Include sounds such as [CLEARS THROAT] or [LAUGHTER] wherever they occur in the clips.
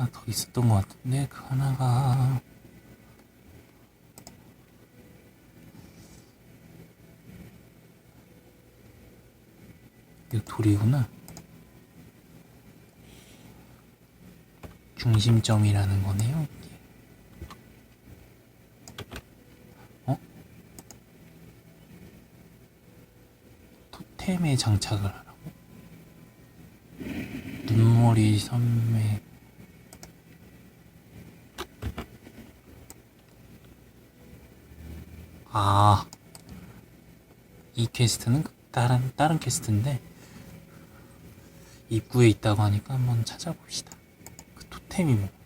하나 더 있었던 것 같은데 그 하나가 이거 돌이구나 중심점이라는 거네요 이게. 어? 토템에 장착을 하라고? 눈머리 선매 아, 이 퀘스트는 다른, 다른 퀘스트인데, 입구에 있다고 하니까 한번 찾아봅시다. 그 토템이 뭔가.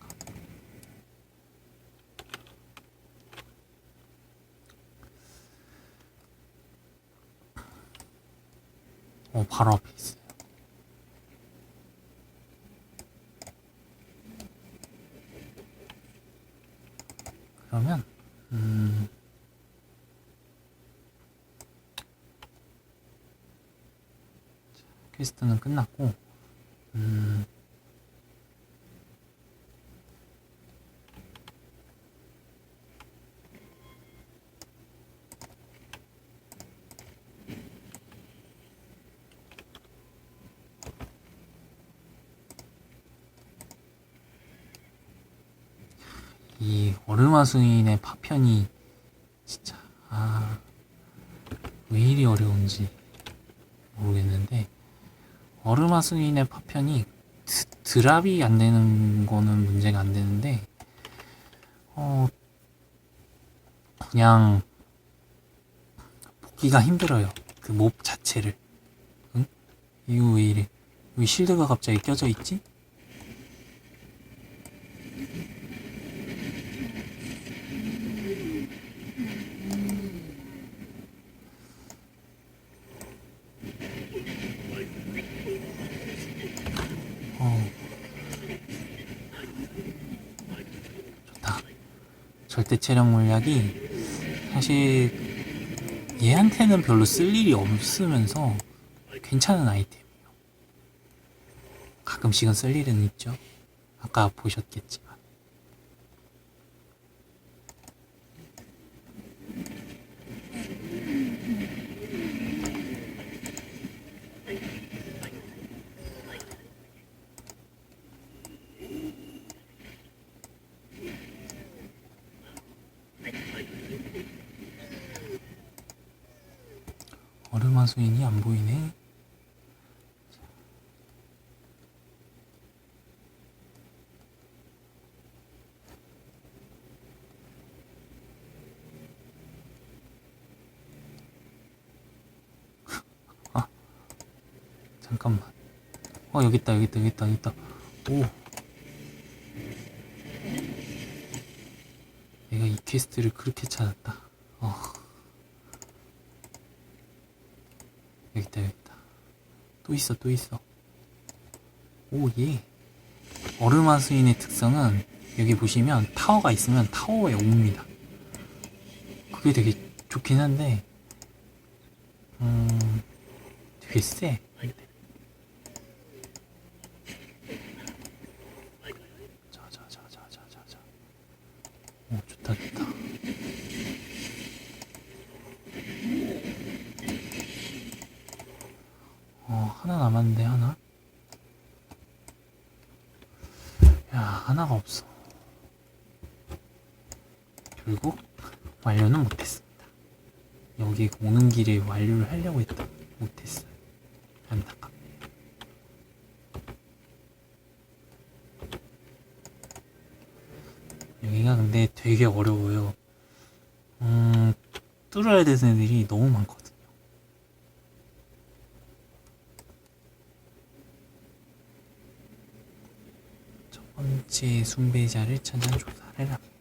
어, 바로 앞에 있어요. 그러면, 음, 퀘스트는 끝났고, 음, 이 얼음화수인의 파편이 진짜 아, 왜 이리 어려운지 모르겠는데 얼음화수인의 파편이 드, 드랍이 안 되는 거는 문제가 안 되는데 어 그냥 보기가 힘들어요 그 몹 자체를 응? 이거 왜 이래 왜 실드가 갑자기 껴져 있지? 절대 체력 물약이 사실 얘한테는 별로 쓸 일이 없으면서 괜찮은 아이템이에요. 가끔씩은 쓸 일은 있죠. 아까 보셨겠지 만. 얼음화수인이 안 보이네. 아, 잠깐만. 어, 여기 있다, 여기 있다, 여기 있다, 여기 있다. 오. 내가 이 퀘스트를 그렇게 찾았다. 어. 여기 있다, 여기 있다. 또 있어, 또 있어. 오, 예. 얼음화수인의 특성은 여기 보시면 타워가 있으면 타워에 옵니다. 그게 되게 좋긴 한데, 음, 되게 세. 자, 자, 자, 자, 자, 자, 자. 오, 좋다, 좋다. 어, 하나 남았는데, 하나? 야, 하나가 없어. 결국, 완료는 못했습니다. 여기 오는 길에 완료를 하려고 했다. 못했어요. 안타깝네. 여기가 근데 되게 어려워요. 음, 뚫어야 되는 애들이 너무 많거든요. 첫 번째 순배자를 찾아 조사를 합니다.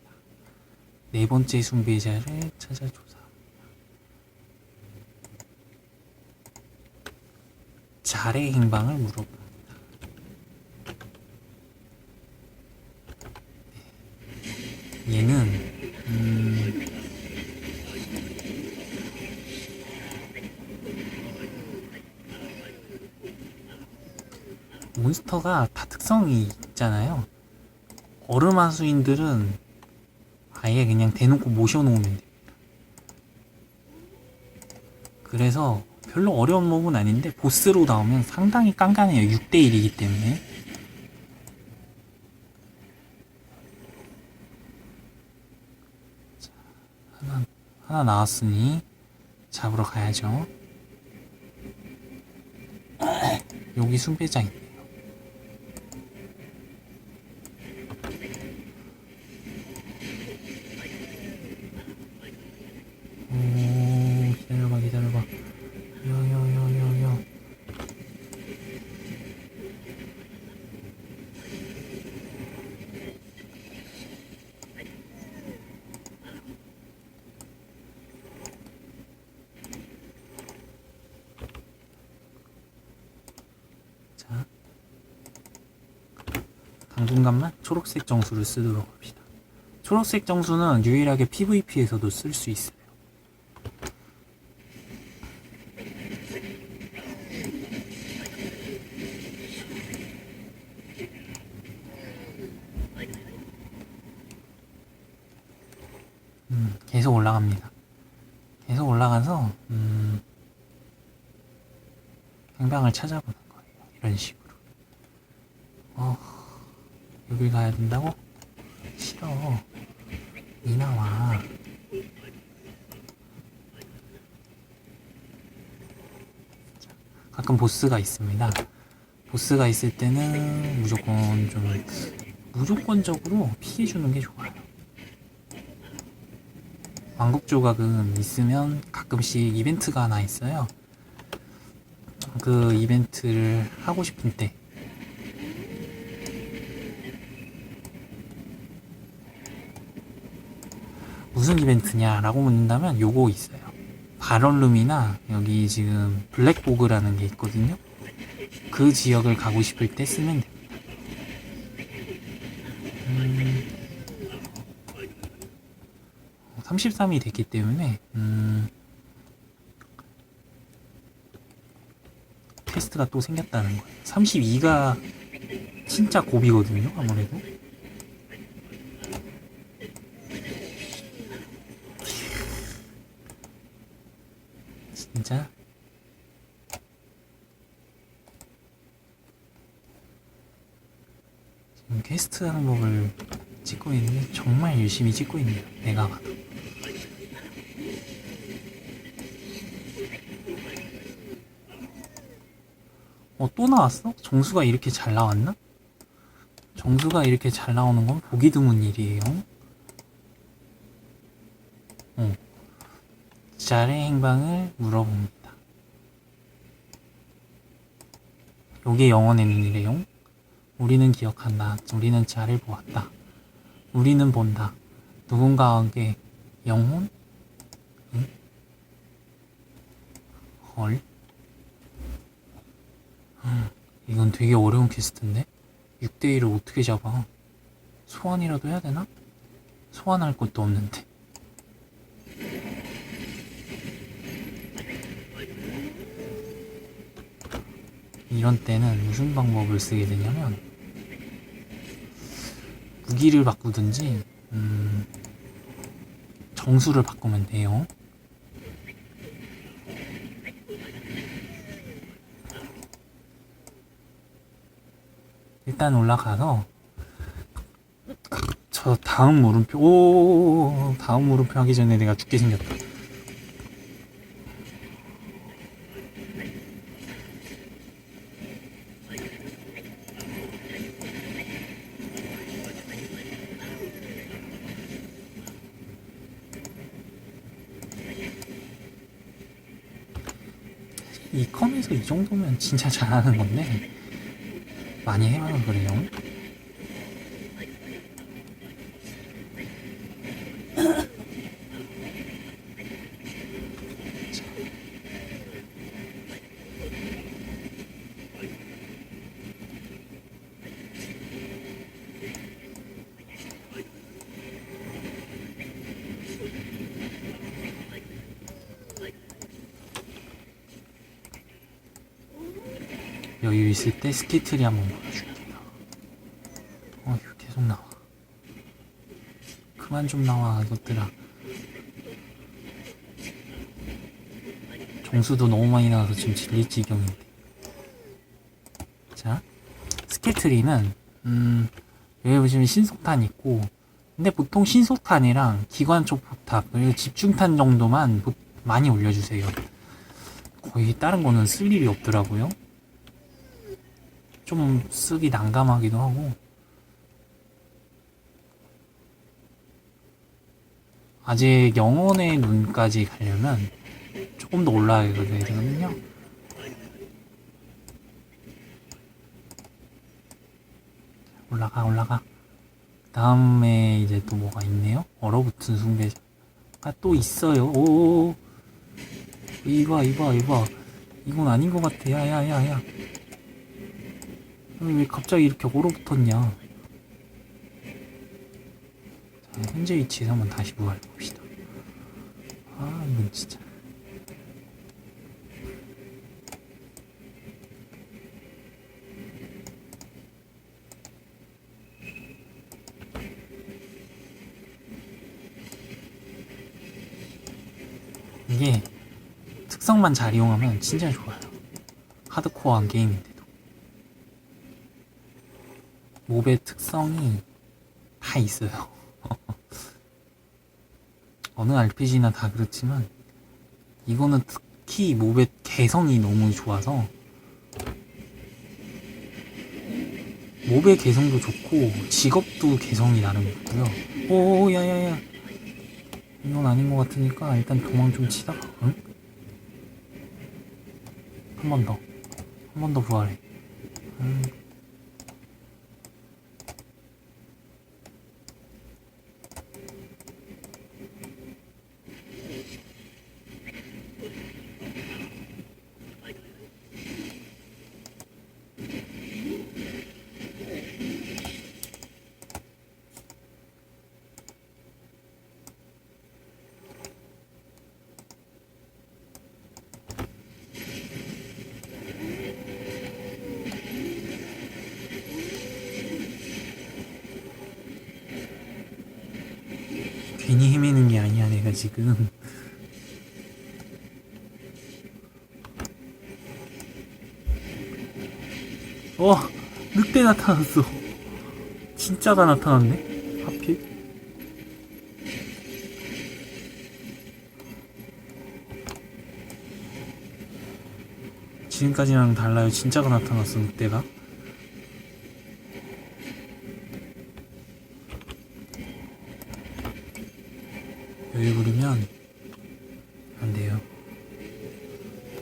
네 번째 순배자를 찾아 조사합니다. 잘의 행방을 물어봅니다. 얘는 음, 몬스터가 다 특성이 있잖아요. 얼음 하수인들은 아예 그냥 대놓고 모셔놓으면 됩니다. 그래서 별로 어려운 몹은 아닌데 보스로 나오면 상당히 깐깐해요. 6대1이기 때문에. 자, 하나, 하나 나왔으니 잡으러 가야죠. [CLEARS THROAT] 여기 순배장 있네요. 오, 기다려봐, 기다려봐. 여, 여, 여, 여, 여. 자, 당분간만 초록색 정수를 쓰도록 합시다. 초록색 정수는 유일하게 PVP에서도 쓸 수 있어요. 음, 계속 올라갑니다. 계속 올라가서 음, 행방을 찾아보는 거예요. 이런 식으로. 어, 여길 가야 된다고? 싫어. 이 나와. 자, 가끔 보스가 있습니다. 보스가 있을 때는 무조건 좀 무조건적으로 피해주는 게 좋아요. 왕국 조각은 있으면 가끔씩 이벤트가 하나 있어요. 그 이벤트를 하고 싶은 때 무슨 이벤트냐라고 묻는다면 요거 있어요. 바럴룸이나 여기 지금 블랙보그라는 게 있거든요. 그 지역을 가고 싶을 때 쓰면 됩니다. 음, 33이 됐기 때문에 음, 퀘스트가 또 생겼다는 거예요. 32가 진짜 고비거든요. 아무래도. 진짜 지금 퀘스트 항목을 찍고 있는데 정말 열심히 찍고 있네요. 내가 봐도. 어, 또 나왔어? 정수가 이렇게 잘 나왔나? 정수가 이렇게 잘 나오는 건 보기 드문 일이에요. 어. 잘의 행방을 물어봅니다. 요게 영원의 눈이래요. 우리는 기억한다. 우리는 잘을 보았다. 우리는 본다. 누군가에게 영혼? 응? 헐? 음, 이건 되게 어려운 퀘스트인데? 6대1을 어떻게 잡아? 소환이라도 해야 되나? 소환할 것도 없는데. 이런 때는 무슨 방법을 쓰게 되냐면, 무기를 바꾸든지, 음, 정수를 바꾸면 돼요. 일단 올라가서 저 다음 물음표 오 다음 물음표 하기 전에 내가 죽게 생겼다 이 컴에서 이 정도면 진짜 잘하는 건데 많이 해봐서 그래요. 여유 있을 때 스키트리 한번 보여줄게요. 어, 이거 계속 나와. 그만 좀 나와 이것들아 정수도 너무 많이 나와서 지금 질릴 지경인데 자 스케트리는 음 여기 보시면 신속탄 있고 근데 보통 신속탄이랑 기관 쪽 포탑 그리고 집중탄 정도만 보- 많이 올려주세요 거의 다른 거는 쓸 일이 없더라고요 좀 쓰기 난감하기도 하고 아직 영혼의 눈까지 가려면 조금 더 올라가야 되거든요. 올라가 올라가. 다음에 이제 또 뭐가 있네요. 얼어붙은 숭배가 또 있어요. 오 이봐 이봐 이봐 이건 아닌 것 같아. 야야야야. 왜 갑자기 이렇게 얼어붙었냐? 자, 현재 위치에서 한번 다시 부활해 봅시다. 아 이건 진짜. 이게 특성만 잘 이용하면 진짜 좋아요. 하드코어한 게임인데도. 몹의 특성이 다 있어요. [LAUGHS] 어느 RPG나 다 그렇지만 이거는 특히 몹의 개성이 너무 좋아서 몹의 개성도 좋고 직업도 개성이 나름 있고요. 오 야야야 이건 아닌 것 같으니까 일단 도망 좀 치다가 응? 한 번 더. 한 번 더 부활해. 음. 괜히 헤매는 게 아니야 내가 지금. 어 늑대 나타났어. 진짜가 나타났네 하필. 지금까지랑 달라요. 진짜가 나타났어 늑대가 여기 부르면 안 돼요.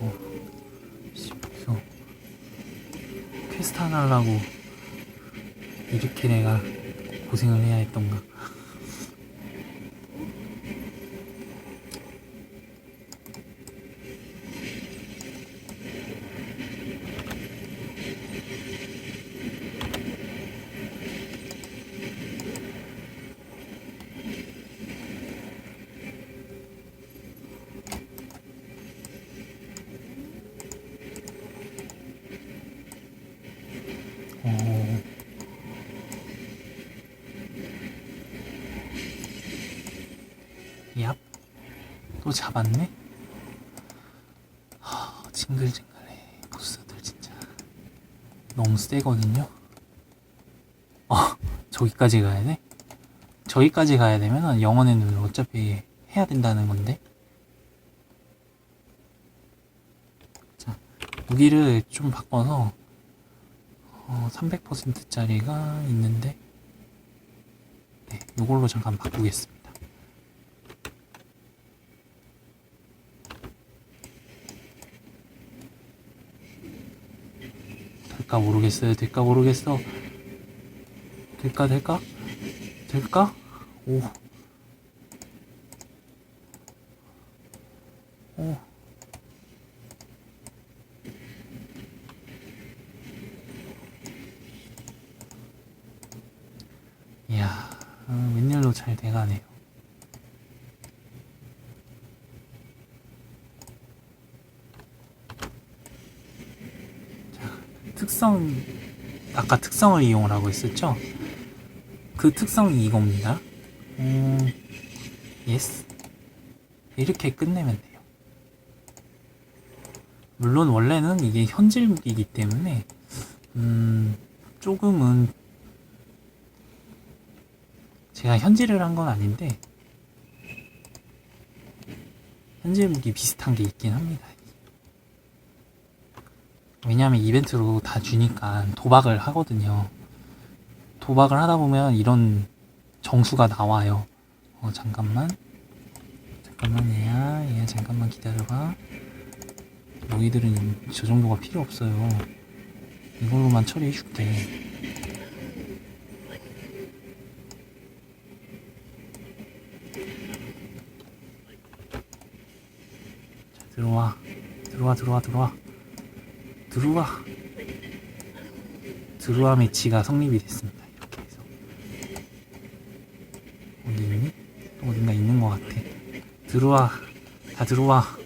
어, 씨, 무서워. 퀘스트 하나 하려고 이렇게 내가 고생을 해야 했던가. 얍. 또 잡았네? 하, 징글징글해. 보스들 진짜. 너무 세거든요? 어, [LAUGHS] 저기까지 가야 돼? 저기까지 가야 되면 영원의 눈을 어차피 해야 된다는 건데. 자, 무기를 좀 바꿔서 어, 300%짜리가 있는데 네, 이걸로 잠깐 바꾸겠습니다. 될까 모르겠어요. 될까 모르겠어. 될까 될까? 될까? 오. 오. 이야, 어, 웬일로 잘 돼가네요. 자, 특성, 아까 특성을 이용을 하고 있었죠? 그 특성이 이겁니다. 음, 예스. 이렇게 끝내면 돼요. 물론 원래는 이게 현질 무기이기 때문에 음, 조금은 제가 현질을 한 건 아닌데 현질 무기 비슷한 게 있긴 합니다. 왜냐하면 이벤트로 다 주니까 도박을 하거든요. 도박을 하다 보면 이런 정수가 나와요. 어, 잠깐만. 잠깐만, 얘야. 얘야, 잠깐만 기다려봐. 너희들은 저 정도가 필요 없어요. 이걸로만 처리해줄게. 자, 들어와. 들어와, 들어와, 들어와. 들어와. 들어와 매치가 성립이 됐습니다. 이렇게 해서. 어디 있니? 또 어딘가 있는 것 같아. 들어와. 다 들어와.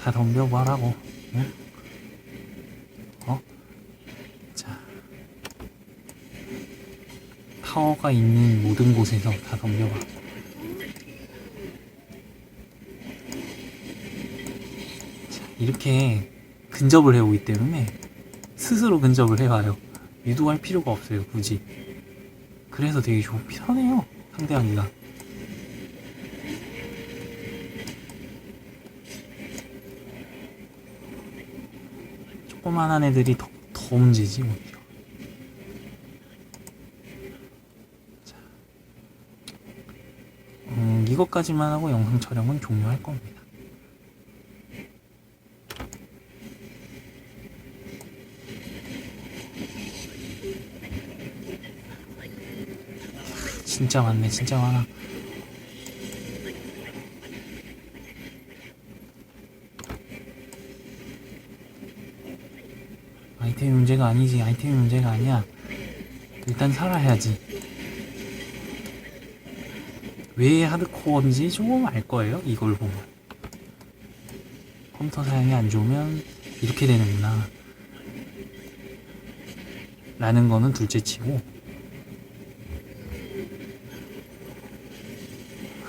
다 덤벼봐라고. 응? 어? 자. 타워가 있는 모든 곳에서 다 덤벼봐. 이렇게 근접을 해오기 때문에 스스로 근접을 해봐요. 유도할 필요가 없어요, 굳이. 그래서 되게 좋, 편해요, 상대하기가. 조그만한 애들이 더, 더 문제지, 오히려. 자. 음, 이것까지만 하고 영상 촬영은 종료할 겁니다. 진짜 많네, 진짜 많아. 아이템이 문제가 아니지, 아이템이 문제가 아니야. 일단 살아야지. 왜 하드코어인지 조금 알 거예요, 이걸 보면. 컴퓨터 사양이 안 좋으면 이렇게 되는구나. 라는 거는 둘째 치고,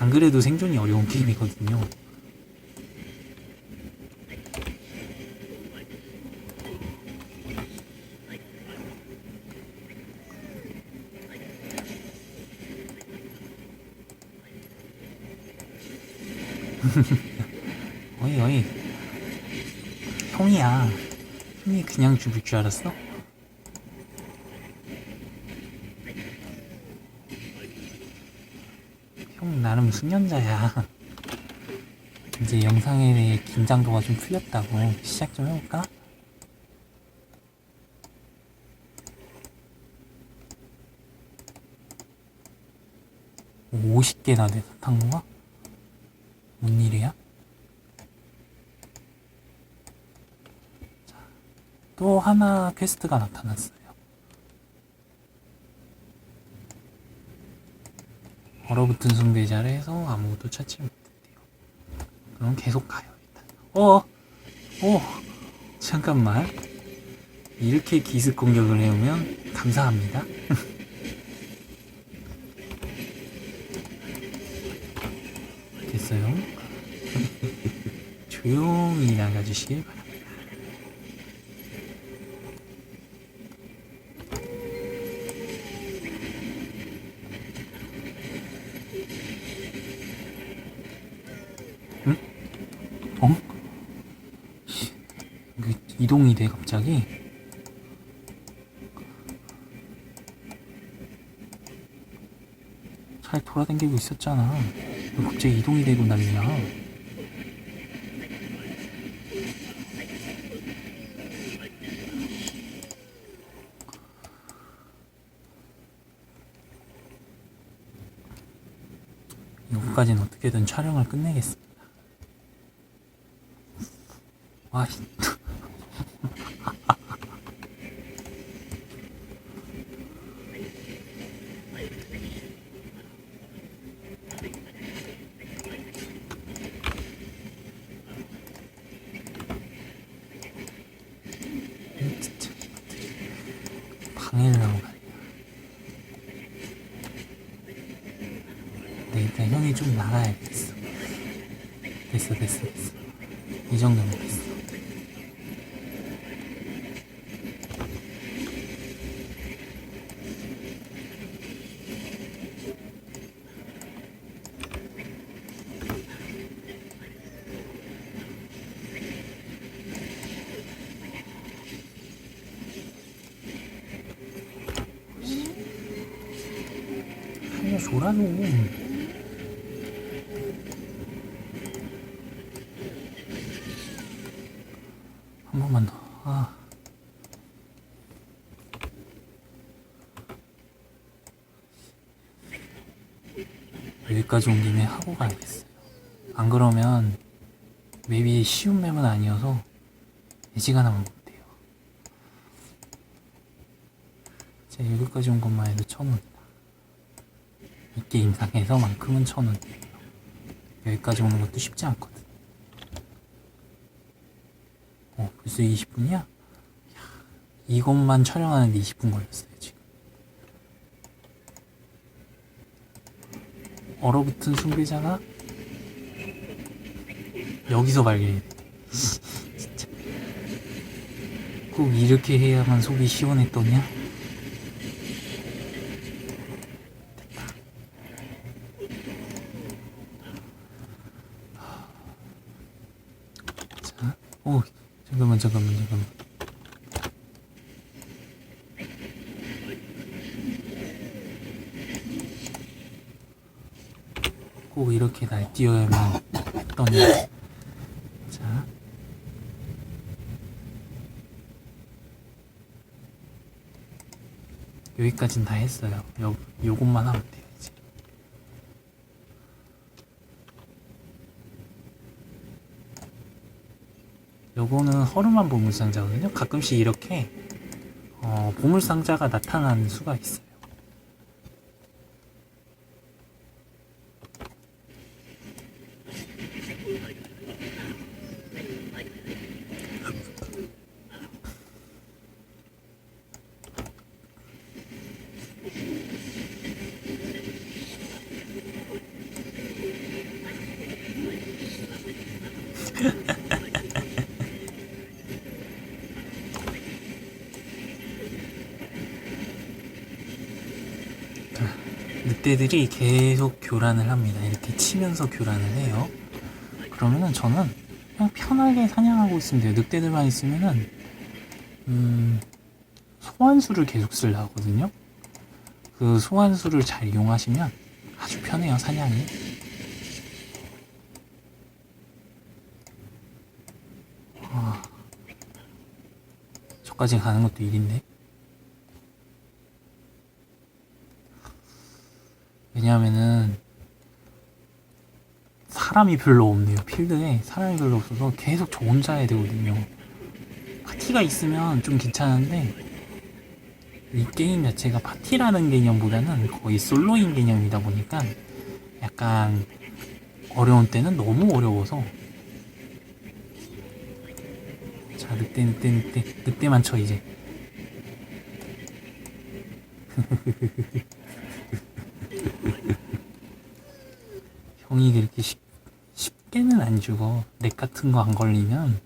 안 그래도 생존이 어려운 게임이거든요. [LAUGHS] 어이 어이 형이야 형이 그냥 죽을 줄 알았어? 형 나름 숙련자야 이제 영상에 대해 긴장도가 좀 풀렸다고 시작 좀 해볼까? 오, 50개나 돼서 탄 건가? 뭔 일이야? 자, 또 하나 퀘스트가 나타났어요. 얼어붙은 숭배자를 해서 아무것도 찾지 못했대요. 그럼 계속 가요, 일단. 어, 어, 잠깐만. 이렇게 기습 공격을 해오면 감사합니다. [LAUGHS] 됐어요. [LAUGHS] 조용히 나가주시길 바랍니다. 응? 어? 이동이 돼 갑자기? 잘 돌아다니고 있었잖아. 왜 갑자기 이동이 되고 난리야? 여기까지는 어떻게든 촬영을 끝내겠습니다. 아, 이- 진짜 방해를 하고 가네. 좀 나가야겠어. 됐어, 됐어, 됐어. 이 정도면 됐어. 좀. 한 번만 더. 아. 여기까지 온 김에 하고 가야겠어요. 안 그러면 맵이 쉬운 맵은 아니어서 예지가나만 못해요. 제가 여기까지 온 것만 해도 천 원이다. 이 게임상에서만큼은 천 원이에요. 여기까지 오는 것도 쉽지 않거든. 어, 벌써 20분이야? 이것만 촬영하는데 20분 걸렸어요, 지금. 얼어붙은 숭배자가 여기서 발견이 돼. [LAUGHS] 진짜. 꼭 이렇게 해야만 속이 시원했더냐? 자, 오, 잠깐만, 잠깐만, 잠깐만. 꼭 날뛰어야만 했더니. 자. 여기까진 다 했어요. 요, 요것만 하면 돼요. 요거는 허름한 보물상자거든요. 가끔씩 이렇게 어, 보물상자가 나타나는 수가 있어요. 늑대들이 계속 교란을 합니다. 이렇게 치면서 교란을 해요. 그러면은 저는 그냥 편하게 사냥하고 있으면 돼요. 늑대들만 있으면은 음, 소환수를 계속 쓰려 하거든요. 그 소환수를 잘 이용하시면 아주 편해요, 사냥이. 아, 저까지 가는 것도 일인데. 왜냐하면은 사람이 별로 없네요. 필드에 사람이 별로 없어서 계속 저 혼자 해야 되거든요. 파티가 있으면 좀 괜찮은데 이 게임 자체가 파티라는 개념보다는 거의 솔로인 개념이다 보니까 약간 어려운 때는 너무 어려워서 자 늑대 늑대 늑대 늑대만 쳐 이제 [LAUGHS] 형이 그렇게 쉽, 쉽게는 안 죽어. 렉 같은 거 안 걸리면.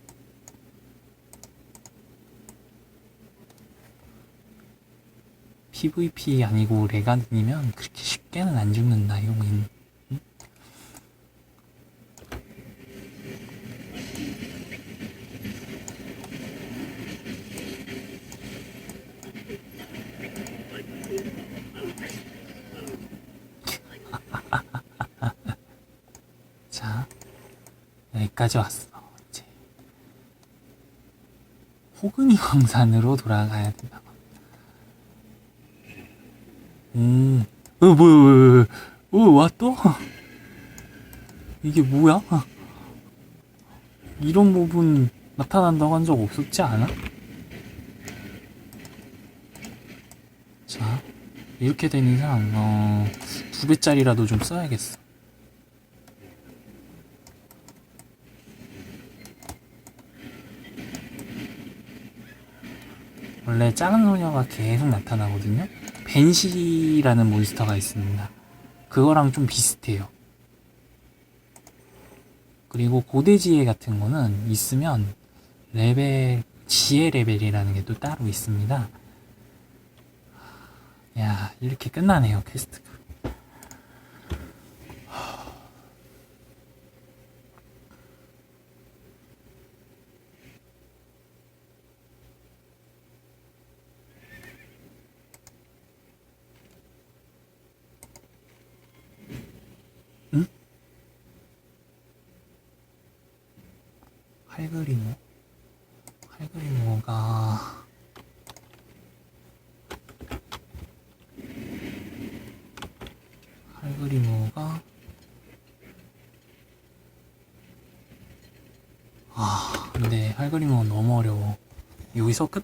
PVP 아니고 렉 아니면 그렇게 쉽게는 안 죽는다, 형은. 응? 자, 여기까지 왔어. 이제 호근이 광산으로 돌아가야 된다. 음, 어 뭐야, 어, 와 또? 이게 뭐야? 이런 부분 나타난다고 한 적 없었지 않아? 자, 이렇게 된 이상 어, 두 배짜리라도 좀 써야겠어. 원래 작은 소녀가 계속 나타나거든요. 벤시라는 몬스터가 있습니다. 그거랑 좀 비슷해요. 그리고 고대 지혜 같은 거는 있으면 레벨, 지혜 레벨이라는 게 또 따로 있습니다. 야, 이렇게 끝나네요, 퀘스트가. 할그리모? 할그리모가 할그리모가 아 근데 할그리모 너무 어려워 여기서 끝?